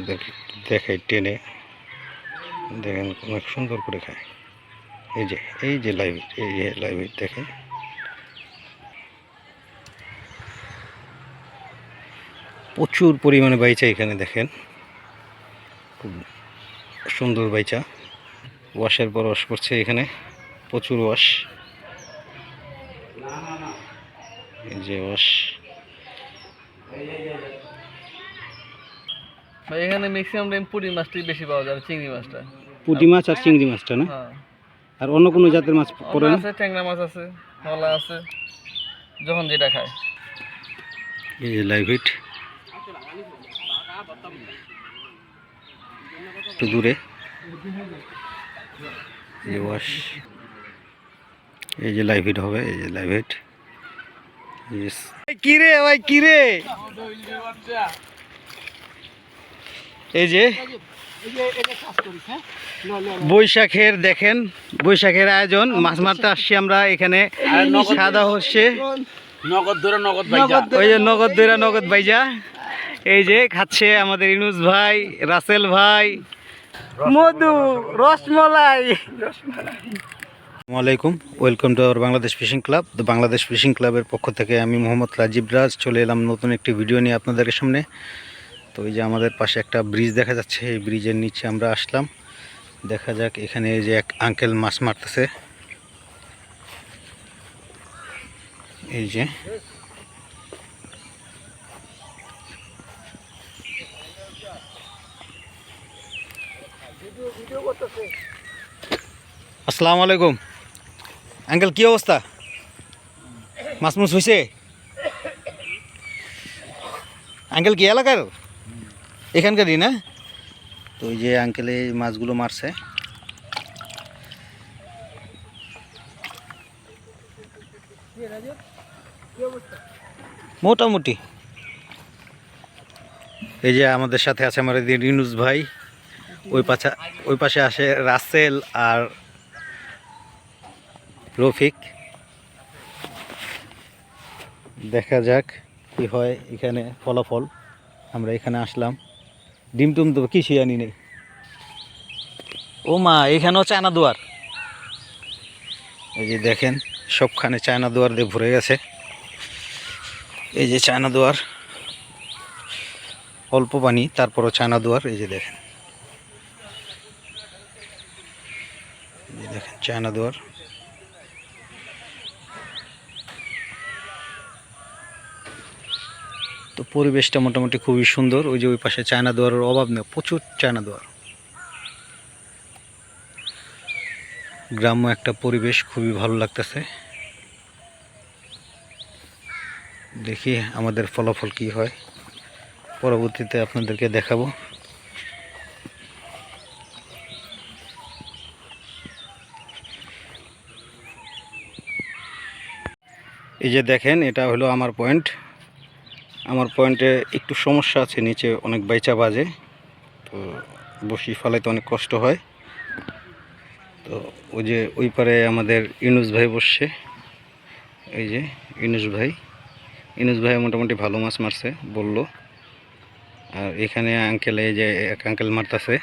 দেখ- দেখাই টেনে। দেখেন অনেক সুন্দর করে খায়। এই যে এই যে লাইভ এই যে লাইভ দেখেন প্রচুর পরিমাণে বাইচা এখানে দেখেন। খুব সুন্দর বাইচা। ওয়াশের পর ওয়াশ করছে এখানে। প্রচুর ওয়াশ। এই যে ওয়াশ। এখানে ম্যাক্সিমাম টাইম পুরি মাছটাই বেশি পাওয়া যায় আর চিংড়ি মাছটা। পুঁটি মাছ আর চিংড়ি মাছটা না? হ্যাঁ। আর অন্য কোনো জাতের মাছ পড়ে না? আছে ট্যাংরা মাছ আছে মলা আছে যখন যেটা খায়। এই যে লাইভ হিট একটু দূরে। এই যে ওয়াশ এই যে লাইভ হিট হবে এই যে লাইভ হিট কিরে ভাই কিরে? এই যে বৈশাখের দেখেন বৈশাখের আয়োজন মাছ মারতে আসছি আমরা এখানে। খাওয়া দাওয়া হচ্ছে। নগদ ধরে নগদ ভাইজা। ওই যে নগদ দইরা নগদ বাইজা এই যে খাচ্ছে আমাদের ইনুস ভাই রাসেল ভাই মধু রসমলাই। আসসালামাইকুম welcome to our Bangladesh fishing club. তো বাংলাদেশ ফিশিং ক্লাবের পক্ষ থেকে আমি মোহাম্মদ রাজীব রাজ চলে এলাম নতুন একটি ভিডিও নিয়ে আপনাদের সামনে। তো এই যে আমাদের পাশে একটা ব্রিজ দেখা যাচ্ছে, এই ব্রিজের নিচে আমরা আসলাম। দেখা যাক এখানে এই যে এক আঙ্কেল মাছ মারতেছে। এই যে। আসসালামু আলাইকুম। আঙ্কেল কি অবস্থা? মাছ মুছ হয়েছে আঙ্কেল কি এলাকার? এখানকারই না? তো ওই যে আঙ্কেল এই মাছগুলো মারছে। মোটামুটি। এই যে আমাদের সাথে আছে আমার রিনুস ভাই। ওই পাশে ওই পাশে আসে রাসেল আর রফিক। দেখা যাক কি হয় এখানে ফলাফল। আমরা এখানে আসলাম। ডিম টুম তো কিছুই আনি নেই। ও মা এখানেও চায়না দুয়ার। এই যে দেখেন সবখানে চায়না দুয়ার দিয়ে ভরে গেছে। এই যে চায়না দুয়ার অল্প পানি তারপরও চায়না দুয়ার এই যে দেখেন। এই দেখেন চায়না দুয়ার। তো পরিবেশটা মোটামুটি খুবই সুন্দর। ওই যে ওই পাশে চায়না দুয়ারের অভাব নেই, প্রচুর চায়না দুয়ার। গ্রাম্য একটা পরিবেশ, খুবই ভালো লাগতেছে। দেখি আমাদের ফলাফল কি হয়। পরবর্তীতে আপনাদেরকে দেখাবো। এই যে দেখেন, এটা হলো আমার পয়েন্ট। আমার পয়েন্টে একটু সমস্যা আছে, নিচে অনেক বাইচা বাজে, তো বসি ফালাইতে অনেক কষ্ট হয়। তো ওই যে ওই পারে আমাদের ইনুস ভাই বসছে, এই যে ইনুস ভাই। ইনুস ভাই মোটামুটি ভালো মাছ মারছে, বলল। আর এখানে আঙ্কেল এই যে এক আঙ্কেল মারতেছে।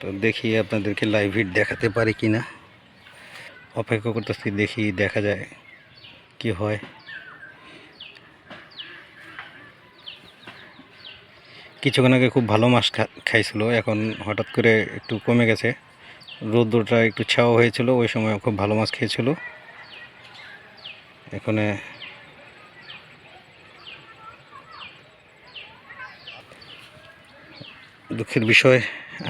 তো দেখি আপনাদেরকে লাইভ হিট দেখাতে পারি কি না অপেক্ষা করতেছি, দেখি দেখা যায় কি হয়। কিছুক্ষণ আগে খুব ভালো মাছ খাইছিল, এখন হঠাৎ করে একটু কমে গেছে। রোদ্রটা একটু ছাওয়া হয়েছিল, ওই সময় খুব ভালো মাছ খেয়েছিল। এখানে দুঃখের বিষয়,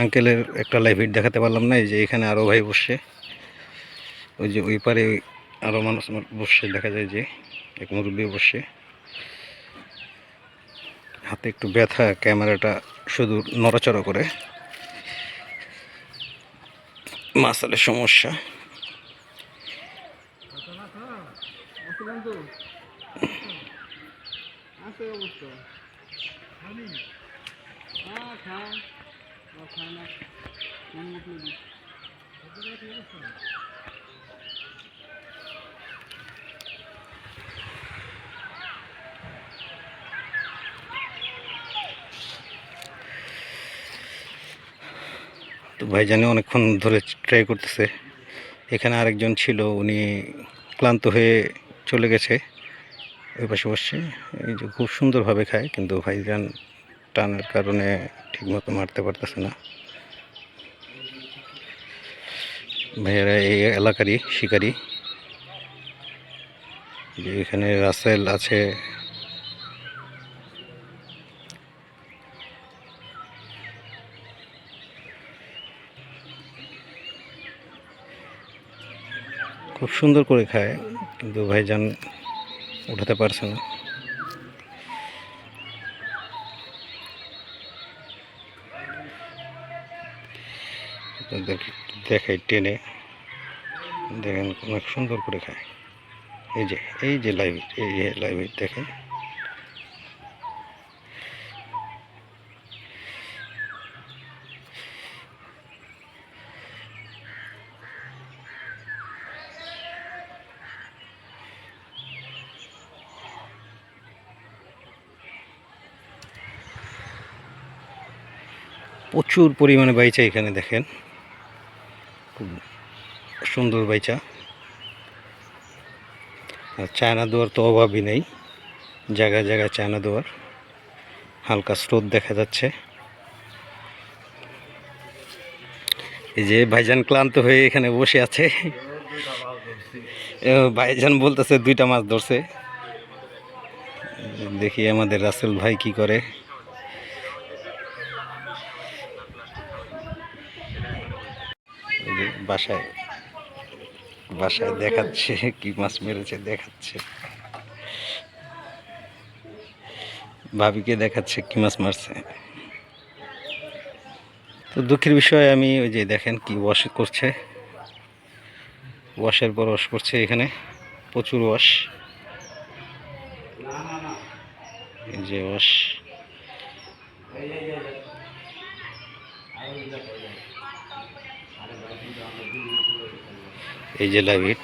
আঙ্কেলের একটা লাইভ দেখাতে পারলাম না যে এখানে আরও ভাই বসছে। ওই যে ওই পারে আরও মানুষ বসছে, দেখা যায় যে এক মুরব্বী বসছে। হাতে একটু ব্যথা ক্যামেরাটা শুধু নড়াচড়া করে। মাসালের সমস্যা। তো ভাইজানে অনেকক্ষণ ধরে ট্রাই করতেছে। এখানে আরেকজন ছিল, উনি ক্লান্ত হয়ে চলে গেছে। ওই পাশে বসছে। এই যে খুব সুন্দরভাবে খায়, কিন্তু ভাইজান টানের কারণে ঠিকমতো মারতে পারতেছে না। ভাইয়েরা এই এলাকারই শিকারী। এখানে রাসেল আছে খুব সুন্দর করে খায়, কিন্তু ভাইজান উঠাতে পারছে না। দেখে দেখাই টেনে, দেখেন অনেক সুন্দর করে খায়। এই যে এই যে লাইভ এই লাইভ দেখেন। প্রচুর পরিমাণে বাইচা এখানে দেখেন। খুব সুন্দর বাইচা। আর চায়না দুয়ার তো অভাবই নেই। জায়গায় জায়গায় চায়না দুয়ার। হালকা স্রোত দেখা যাচ্ছে। এই যে ভাইজান ক্লান্ত হয়ে এখানে বসে আছে। ভাইজান বলতেছে দুইটা মাছ ধরছে। দেখি আমাদের রাসেল ভাই কি করে এই যে বাসায় বাসায় দেখাচ্ছে কি মাছ মেরেছে, দেখাচ্ছে। ভাবিকে দেখাচ্ছে কি মাছ মারছে। তো দুঃখের বিষয় আমি ওই যে দেখেন কি ওয়াশ করছে। ওয়াশের পর ওয়াশ করছে এখানে, প্রচুর ওয়াশ যে ওয়াশ এই যে লাইট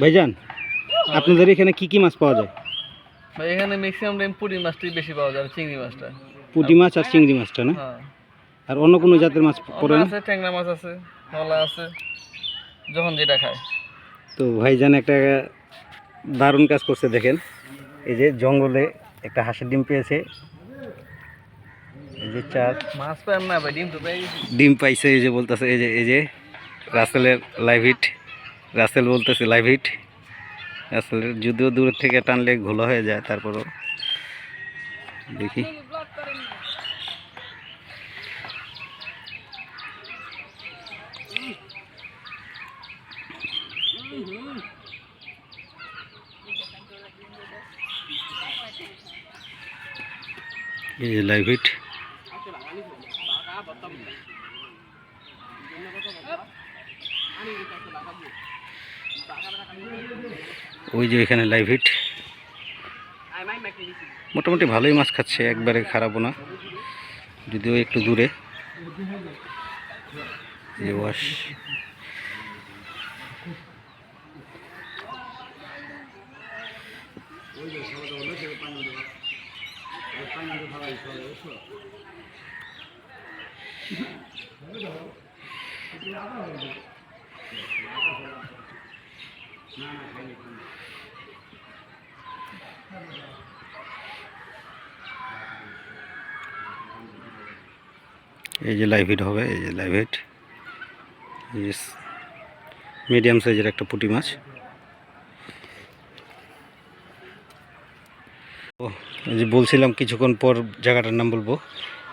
ভাইজান আপনাদের এখানে কি কি মাছ পাওয়া যায়? ভাই এখানে ম্যাক্সিমাম টাইম পুঁটি মাছটাই বেশি পাওয়া যায় চিংড়ি মাছটা। পুঁটি মাছ আর চিংড়ি মাছটা না? হ্যাঁ। আর অন্য কোনো জাতের মাছ পড়ে না আছে ট্যাংরা মাছ আছে নলা আছে যখন যেটা খায়। তো ভাইজান একটা দারুণ কাজ করছে দেখেন। এই যে জঙ্গলে একটা হাঁসের ডিম পেয়েছে। এই যে চার। মাছ পায় না ভাই ডিম তো ডিম পাইছে এই যে বলতেছে এই যে এই যে রাসেলের লাইভ হিট রাসেল বলতেছে লাইভ হিট রাসেলের যদিও দূর থেকে টানলে ঘোলা হয়ে যায় তারপরও দেখি। এই যে লাইভ হিট ওই যে এখানে লাইভ হিট মোটামুটি ভালোই মাছ খাচ্ছে, একবারে খারাপও না। যদিও একটু দূরে। যে ওয়াশ এই যে লাইভ হিট হবে এই যে লাইভ হিট মিডিয়াম সাইজের একটা পুঁটি মাছ ও এই যে বলছিলাম কিছুক্ষণ পর জায়গাটার নাম বলব।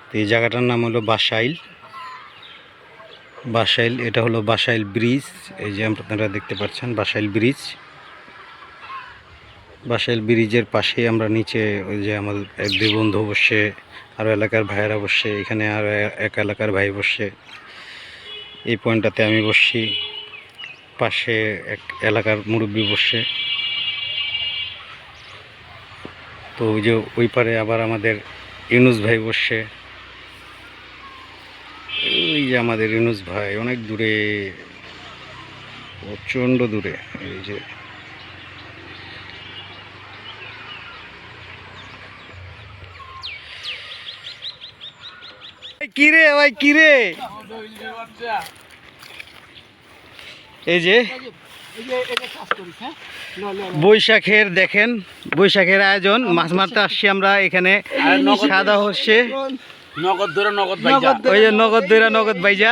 তো এই জায়গাটার নাম হলো বাসাইল। বাসাইল, এটা হলো বাসাইল ব্রিজ। এই যে আপনারা দেখতে পাচ্ছেন বাসাইল ব্রিজ। বাসাইল ব্রিজের পাশেই আমরা নিচে ওই যে আমাদের এক দুই বন্ধু বসে আরও এলাকার ভাইয়েরা বসে, এখানে আর এক এলাকার ভাই বসে। এই পয়েন্টটাতে আমি বসছি। পাশে এক এলাকার মুরব্বী বসে। তো ওই যে ওই পারে আবার আমাদের ইউনুস ভাই বসে যে আমাদের ইউনুস ভাই অনেক দূরে, প্রচণ্ড দূরে। এই যে এই কিরে ভাই কিরে এই যে বৈশাখের দেখেন বৈশাখের আয়োজন মাছ মারতে আসছি আমরা এখানে। সাদা হচ্ছে। নগদ ধরে নগদ ভাইজা। ওই যে নগদ দৈরা নগদ বাইজা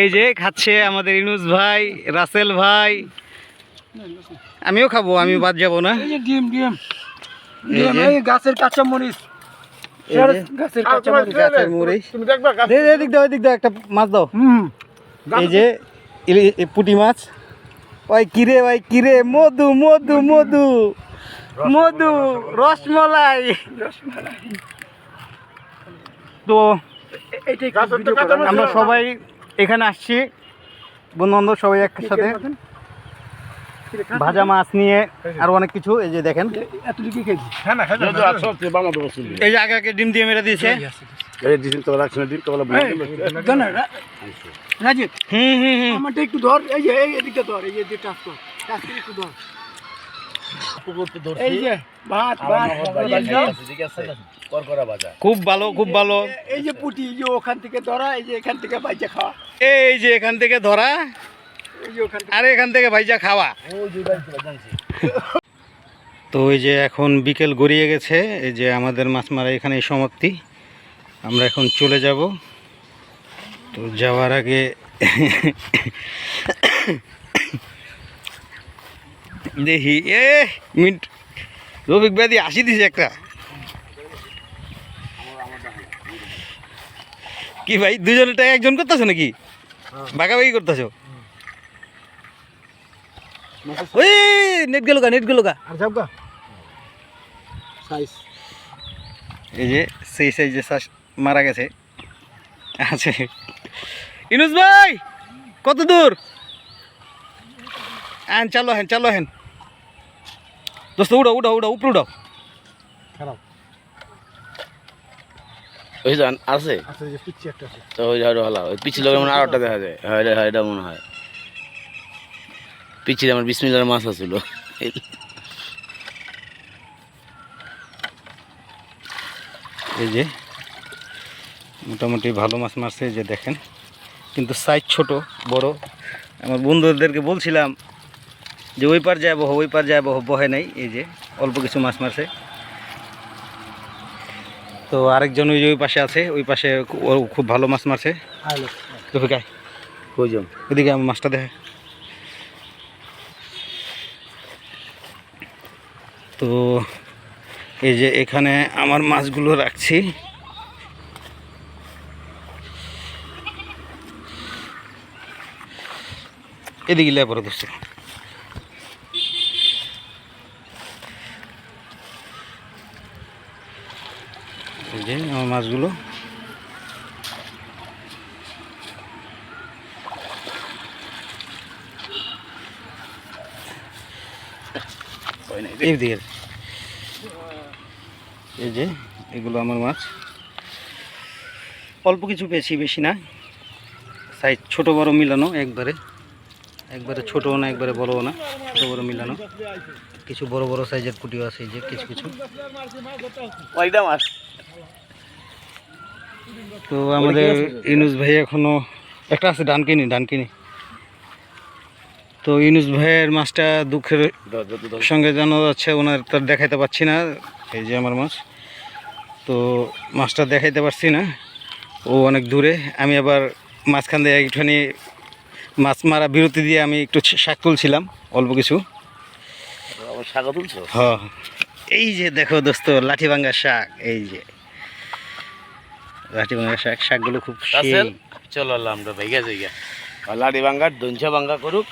এই যে খাচ্ছে আমাদের ইনুস ভাই রাসেল ভাই। আমিও খাব আমি বাদ যাব না। এই ডিম গাছের কাঁচা মরিচ। গাছের কাঁচা মরিচ। গাছের মুড়ি দেখবা গাছ দে দে, এদিক দাও এদিক দাও একটা মাছ দাও। হুম এই যে পুঁটি মাছ। ওই কিরে ভাই কিরে? মধু মধু মধু। মধু রসমলাই। তো আমরা সবাই এখানে আসছি। বন্ধু বান্ধব সবাই একসাথে। ভাজা মাছ নিয়ে আর অনেক কিছু এই যে দেখেন। হ্যাঁ এই যে আগে আগে ডিম দিয়ে মেরে দিয়েছে। রাজীব হুম হুম হুম। আমারটা একটু ধর এই যে এই এদিকটা ধর এই যে এদিকে টাচ কর টাচ করে একটু ধর। এই যে ভাত ভাত খুব ভালো খুব ভালো। এই যে পুটি এই যে ওখান থেকে ধরা এই যে এখান থেকে বাইচা খাওয়া। এই যে এখান থেকে ধরা এই যে ওখান থেকে আর এখান থেকে ভাইজা খাওয়া। তো ওই যে এখন বিকেল গড়িয়ে গেছে এই যে আমাদের মাছ মারা এখানে সমাপ্তি। আমরা এখন চলে যাব। তো যাওয়ার আগে দেখি এ মিট রবিক ব্যাধি আসি দিছে একটা। কি ভাই দুজনেরটা একজন করতেছো নাকি? ভাগাভাগি করতেছো? ওই নেট গেল গা নেট গেল গা। আর যাবগা সাইজ এই যে সেই সেই যে শ্বাস মারা গেছে। আছে। ইনুস ভাই কত দূর? হ্যাঁ চালো হেন চালো হেন। দোস্ত উড়ো উড়ো উড়ো উপরে উড়ো খারাপ। ওই জান আছে? পিচ্ছি একটা আছে। তো ওই ঝাড়ু হলা ওই পিছিয়ে লোকের মনে দেখা যায়। হয় হয় এটা মনে হয়। পিছিয়ে আমার বিশ মিনিটের মাছ আছিল। এই যে। মোটামুটি ভালো মাছ মারছে এই যে দেখেন। কিন্তু সাইজ ছোট বড়। আমার বন্ধুদেরকে বলছিলাম যে ওই পার যায় বহ ওই পার যায় বহ বহে নাই এই যে অল্প কিছু মাছ মারছে। তো আরেকজন ওই যে ওই পাশে আছে ওই পাশে খুব ভালো মাছ মারছে। রফিকায় কইজন? ওইদিকে আমার মাছটা দেখে। তো এই যে এখানে আমার মাছগুলো রাখছি। এদিকে লে ধরছে। এই যে আমার মাছগুলো। এই যে এগুলো আমার মাছ। অল্প কিছু পেয়েছি বেশি না। সাইজ ছোট বড় মিলানো একবারে। একবারে ছোটও না একবারে বড়ও না ছোট বড় মিলানো। কিছু বড় বড় সাইজের পুটিও আছে যে কিছু কিছু। তো আমাদের ইনুস ভাই এখনও একটা আছে ডানকিনি ডানকিনি। তো ইনুস ভাইয়ের মাছটা দুঃখের সঙ্গে জানা যাচ্ছে ওনার তার দেখাইতে পারছি না এই যে আমার মাছ। তো মাছটা দেখাইতে পারছি না ও অনেক দূরে। আমি আবার মাঝখান দিয়ে একটুখানি মাছ মারা বিরতি দিয়ে আমি একটু শাক তুলছিলাম অল্প কিছু। শাখা তুলছো? হ এই যে দেখো দোস্ত লাঠি ভাঙ্গা শাক এই যে। লাঠি ভাঙ্গা শাক শাকগুলো খুব। চলো আল্লাহ আমরা ভেগে যাই গা লাড়ি ভাঙ্গা দঞ্চা ভাঙ্গা করুক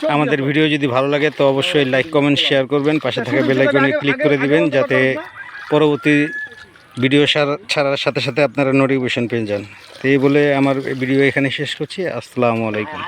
তো আমাদের ভিডিও যদি ভালো লাগে তো অবশ্যই লাইক কমেন্ট শেয়ার করবেন। পাশে থাকা বেল আইকনে ক্লিক করে দিবেন যাতে পরবর্তী ভিডিও ছাড়ার সাথে সাথে আপনারা নোটিফিকেশন পেয়ে যান। তো এই বলে আমার ভিডিও এখানে শেষ করছি। আসসালামু আলাইকুম।